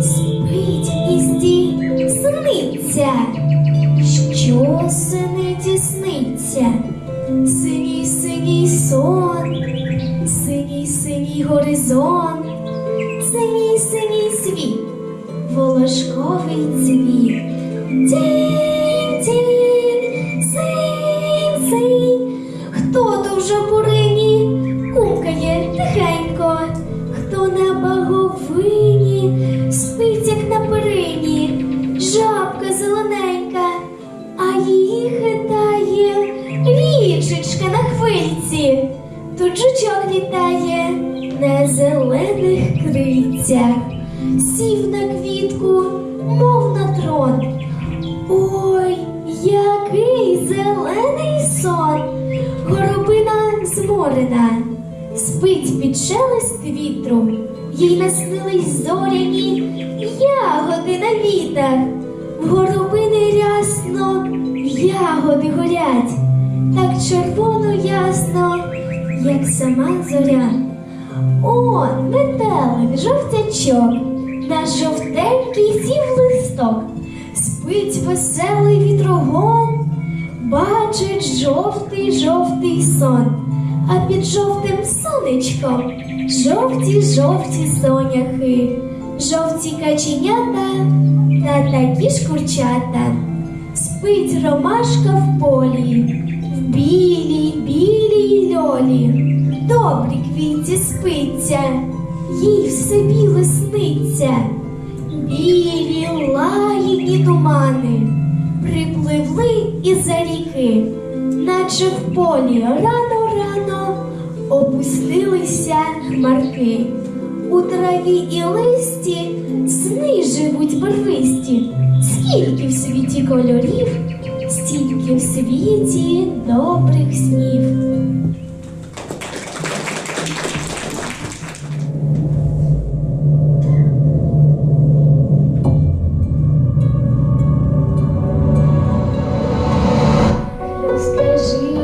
Спить і сті сниться, що синиті сниться, синій синій сон, синій синій горизонт, синій синій світ, волошковий цвіт. Річечка на хвильці, тут жучок літає на зелених крильцях, сів на квітку, мов на трон. Ой, який зелений сон, горобина зморена, спить під шелест вітру, їй наснились зоряні ягоди на вітах, в горобини рясно ягоди горять, так червоно ясно, як сама зоря. Он, метелик, жовтячок, на жовтенький сів листок, спить веселий вітрогон, бачить жовтий жовтий сон, а під жовтим сонечком жовті жовті соняхи, жовті каченята та такі ж курчата. Спить ромашка в полі, в білій, білій льолі. Добрі квітці спиться, їй все біле сниться. Білі лагідні тумани припливли із-за ріки, наче в полі рано-рано опустилися хмарки. У траві і листі сни живуть барвисті. Скільки в світі кольорів, стільки в світі добрих снів. Розкажи